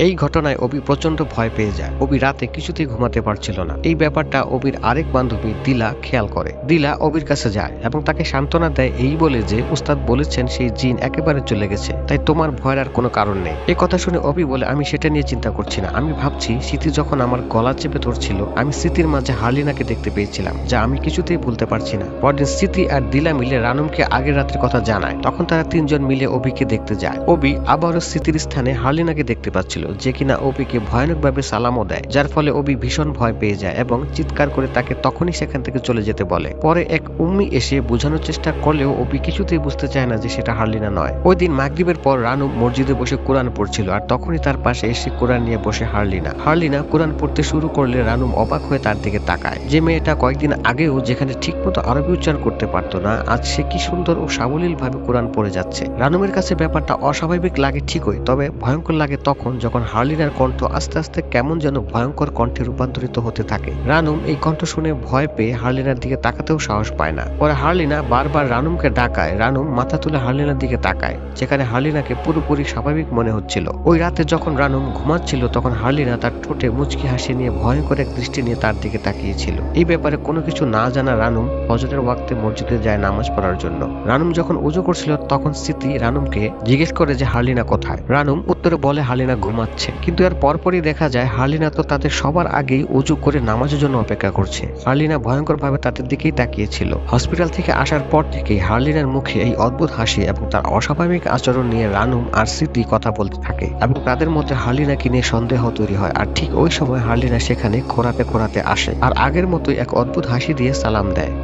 এই ঘটনায় অবি প্রচণ্ড ভয় পেয়ে যায়। অবি রাতে কিছুতেই ঘুমাতে পারছিল না। এই ব্যাপারটা অবির আরেক বান্ধবী দিলা খেয়াল করে। দিলা অবির কাছে যায় এবং তাকে সান্ত্বনা দেয় এই বলে যে উস্তাদ বলেছেন সেই জিন একেবারে চলে গেছে। তাই তোমার ভয়ের আর কোনো কারণ নেই। এই কথা শুনে অবি বলে, আমি সেটা নিয়ে চিন্তা করছি না। আমি ভাবছি, স্মৃতি যখন আমার গলা চেপে ধরছিল, আমি স্মৃতির মাঝে হার্লিনাকে দেখতে পেয়েছিলাম, যা আমি কিছুতেই ভুলতে পারছি না। পরদিন স্মৃতি আর দিলা মিলে রানুমকে আগের রাতের কথা জানায়। তখন তারা তিনজন মিলে অবিকে দেখতে যায়। অবি আবারও স্মৃতির স্থানে হার্লিনাকে দেখতে পাচ্ছিল। যে কিনা অবিকে ভয়ানকভাবে সালামও দেয়, যার ফলে অবি ভীষণ ভয় পেয়ে যায় এবং চিৎকার করে তাকে তখনই সেখান থেকে চলে যেতে বলে। পরে এক উম্মি এসে বোঝানোর চেষ্টা করলেও অবি কিছুতেই বুঝতে চায় না যে সেটা হার্লিনা নয়। ওই দিন মাগরিবের পর রানু মসজিদে বসে কোরআন পড়ছিল আর তখনই তার পাশে এসে কোরআন নিয়ে বসে হার্লিনা। হার্লিনা কোরআন পড়তে শুরু করলে রানুম অবাক হয়ে তার দিকে তাকায়। যে মেয়েটা কয়েকদিন আগেও যেখানে ঠিকমতো আরবি উচ্চারণ করতে পারতো না, আজ সে কি সুন্দর ও সাবলীল ভাবে কোরআন পড়ে যাচ্ছে। রানুমের কাছে ব্যাপারটা অস্বাভাবিক লাগে ঠিকই, তবে ভয়ঙ্কর লাগে তখন যখন হার্লিনার কণ্ঠ আস্তে আস্তে কেমন যেন ভয়ঙ্কর কণ্ঠে রূপান্তরিত হতে থাকে। রানুম এই কণ্ঠ শুনে ভয় পেয়ে হার্লিনার দিকে তাকাতেও সাহস পায় না। পরে হার্লিনা বারবার রানুমকে ডাকায়। রানুম মাথা তুলে হার্লিনার দিকে তাকায়, যেখানে হার্লিনাকে পুরোপুরি স্বাভাবিক মনে হচ্ছিল। ওই রাতে যখন রানুম ঘুমাচ্ছিল, তখন হার্লিনা তার ঠোঁটে মুচকি হাসি নিয়ে ভয়ঙ্কর এক দৃষ্টি নিয়ে তার দিকে তাকিয়েছিল। এই ব্যাপারে কোনো কিছু না জানা রানুম ফজরের ওয়াক্তে মসজিদে যায় নামাজ পড়ার জন্য। রানুম যখন উজু করছিল, তখন স্মৃতি রানুমকে জিজ্ঞেস করে যে হার্লিনা কোথায়? রানুম উত্তরে বলে, হার্লিনা ঘুমাচ্ছে। কিন্তু এর পরপরই দেখা যায় হার্লিনা তো তাদের সবার আগেই উজু করে নামাজের জন্য অপেক্ষা করছে। হার্লিনা ভয়ঙ্কর ভাবে তাদের দিকেই তাকিয়েছিল। হসপিটাল থেকে আসার পর থেকেই হার্লিনার মুখে এই অদ্ভুত হাসি এবং তার অস্বাভাবিক আচরণ নিয়ে রানুম আর স্মৃতি কথা বলতে থাকে এবং তাদের মধ্যে হার্লিনাকে নিয়ে সন্দেহ তৈরি হয়। আর ঠিক ওই সময় হার্লিনা সেখানে খোরাতে খোরাতে আসে আর আগের মতোই এক অদ্ভুত হাসি দিয়ে সালাম দেয়।